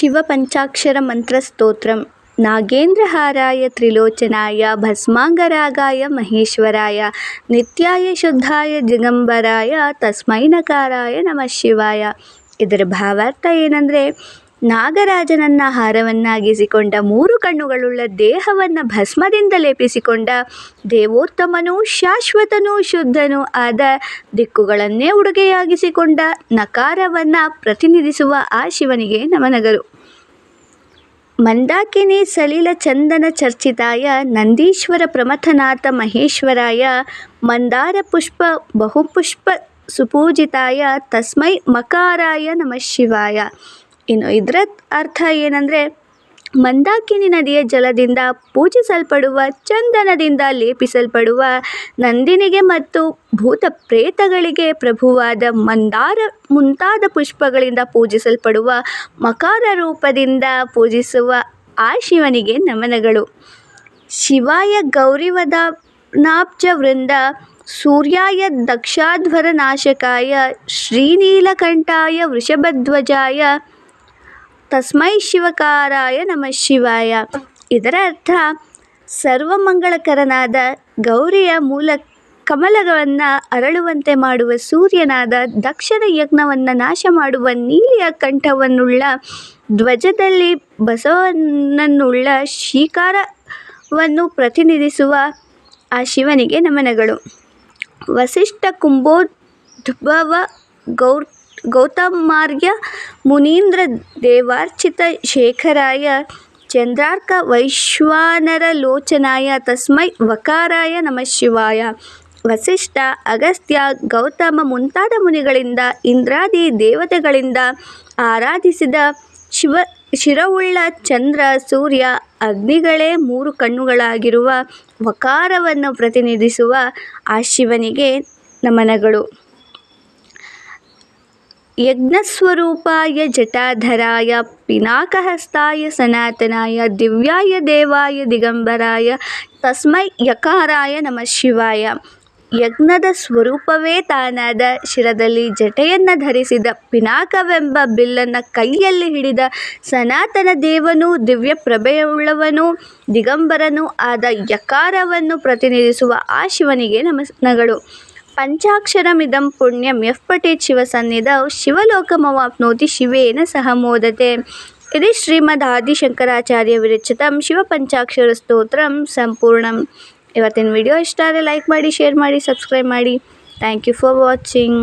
ಶಿವಪಂಚಾಕ್ಷರ ಮಂತ್ರಸ್ತೋತ್ರಂ ನಾಗೇಂದ್ರಹಾರಾಯ ತ್ರಿಲೋಚನಾಯ, ಭಸ್ಮಾಂಗರಾಗಾಯ ಮಹೇಶ್ವರಾಯ, ನಿತ್ಯಾಯ ಶುದ್ಧಾಯ ದಿಗಂಬರಾಯ ತಸ್ಮೈ ನಕಾರಾಯ ನಮಃ ಶಿವಾಯ. ಇದರ ಭಾವಾರ್ಥ ಏನಂದರೆ ನಾಗರಾಜನನ್ನ ಹಾರವನ್ನಾಗಿಸಿಕೊಂಡ ಮೂರು ಕಣ್ಣುಗಳುಳ್ಳ ದೇಹವನ್ನು ಭಸ್ಮದಿಂದ ಲೇಪಿಸಿಕೊಂಡ ದೇವೋತ್ತಮನೂ ಶಾಶ್ವತನೂ ಶುದ್ಧನೂ ಆದ ದಿಕ್ಕುಗಳನ್ನೇ ಉಡುಗೆಯಾಗಿಸಿಕೊಂಡ ನಕಾರವನ್ನು ಪ್ರತಿನಿಧಿಸುವ ಆ ಶಿವನಿಗೆ ನಮನಗರು. ಮಂದಾಕಿನಿ ಸಲಿಲ ಚಂದನ ಚರ್ಚಿತಾಯ ನಂದೀಶ್ವರ ಪ್ರಮಥನಾಥ ಮಹೇಶ್ವರಾಯ ಮಂದಾರ ಪುಷ್ಪ ಬಹುಪುಷ್ಪ ಸುಪೂಜಿತಾಯ ತಸ್ಮೈ ಮಕಾರಾಯ ನಮಃ ಶಿವಾಯ. ಇನ್ನು ಇದರ ಅರ್ಥ ಏನಂದರೆ, ಮಂದಾಕಿನಿ ನದಿಯ ಜಲದಿಂದ ಪೂಜಿಸಲ್ಪಡುವ ಚಂದನದಿಂದ ಲೇಪಿಸಲ್ಪಡುವ ನಂದಿನಿಗೆ ಮತ್ತು ಭೂತ ಪ್ರೇತಗಳಿಗೆ ಪ್ರಭುವಾದ ಮಂದಾರ ಮುಂತಾದ ಪುಷ್ಪಗಳಿಂದ ಪೂಜಿಸಲ್ಪಡುವ ಮಕಾರ ರೂಪದಿಂದ ಪೂಜಿಸುವ ಆ ಶಿವನಿಗೆ ನಮನಗಳು. ಶಿವಾಯ ಗೌರಿವದನಾಬ್ಜ ವೃಂದ, ಸೂರ್ಯಾಯ ದಕ್ಷಾಧ್ವರ ನಾಶಕಾಯ ಶ್ರೀನೀಲಕಂಠಾಯ ವೃಷಭಧ್ವಜಾಯ ತಸ್ಮೈ ಶಿವಕಾರಾಯ ನಮಃ ಶಿವಾಯ. ಇದರ ಅರ್ಥ, ಸರ್ವಮಂಗಳಕರನಾದ ಗೌರಿಯ ಮೂಲ ಕಮಲಗಳನ್ನು ಅರಳುವಂತೆ ಮಾಡುವ ಸೂರ್ಯನಾದ ದಕ್ಷನ ಯಜ್ಞವನ್ನು ನಾಶ ಮಾಡುವ ನೀಲಿಯ ಕಂಠವನ್ನುಳ್ಳ, ಧ್ವಜದಲ್ಲಿ ಬಸವನನ್ನುಳ್ಳ ಶೀಕಾರವನ್ನು ಪ್ರತಿನಿಧಿಸುವ ಆ ಶಿವನಿಗೆ ನಮನಗಳು. ವಸಿಷ್ಠ ಕುಂಭೋದ್ಭವ ಗೌರ್ ಗೌತಮಾರ್ಯ ಮುನೀಂದ್ರ ದೇವಾರ್ಚಿತ ಶೇಖರಾಯ, ಚಂದ್ರಾರ್ಕ ವೈಶ್ವಾನರ ಲೋಚನಾಯ, ತಸ್ಮೈ ವಕಾರಾಯ ನಮಃ ಶಿವಾಯ. ವಸಿಷ್ಠ ಅಗಸ್ತ್ಯ ಗೌತಮ ಮುಂತಾದ ಮುನಿಗಳಿಂದ, ಇಂದ್ರಾದಿ ದೇವತೆಗಳಿಂದ ಆರಾಧಿಸಿದ ಶಿವ, ಶಿರವುಳ್ಳ ಚಂದ್ರ, ಸೂರ್ಯ, ಅಗ್ನಿಗಳೇ ಮೂರು ಕಣ್ಣುಗಳಾಗಿರುವ ವಕಾರವನ್ನು ಪ್ರತಿನಿಧಿಸುವ ಆ ಶಿವನಿಗೆ ನಮನಗಳು. ಯಜ್ಞಸ್ವರೂಪಾಯ ಜಟಾಧರಾಯ, ಪಿನಾಕಹಸ್ತಾಯ ಸನಾತನಾಯ, ದಿವ್ಯಾಯ ದೇವಾಯ ದಿಗಂಬರಾಯ, ತಸ್ಮೈ ಯಕಾರಾಯ ನಮಃ ಶಿವಾಯ. ಯಜ್ಞದ ಸ್ವರೂಪವೇ ತಾನಾದ ಶಿರದಲ್ಲಿ ಜಟೆಯನ್ನು ಧರಿಸಿದ ಪಿನಾಕವೆಂಬ ಬಿಲ್ಲನ್ನು ಕೈಯಲ್ಲಿ ಹಿಡಿದ ಸನಾತನ ದೇವನೂ, ದಿವ್ಯ ಪ್ರಭೆಯುಳ್ಳವನೂ, ದಿಗಂಬರನೂ ಆದ ಯಕಾರವನ್ನು ಪ್ರತಿನಿಧಿಸುವ ಆ ಶಿವನಿಗೆ ನಮನಗಳು ಪಂಚಾಕ್ಷರಮಿದಂ ಪುಣ್ಯಂ यः ಪಠೇತ್ ಶಿವಸನ್ನಿಧೌ ಶಿವಲೋಕಮವಾಪ್ನೋತಿ ಶಿವೇನ ಸಹ ಮೋದತೆ. ಇದು ಶ್ರೀಮದ್ ಆದಿಶಂಕರಾಚಾರ್ಯ ವಿರಚಿತಂ ಶಿವಪಂಚಾಕ್ಷರ ಸ್ತೋತ್ರ ಸಂಪೂರ್ಣಂ. ಇವತ್ತಿನ ವಿಡಿಯೋ ಇಷ್ಟ ಆದರೆ ಲೈಕ್ ಮಾಡಿ ಶೇರ್ ಮಾಡಿ ಸಬ್ಸ್ಕ್ರೈಬ್ ಮಾಡಿ. Thank you for watching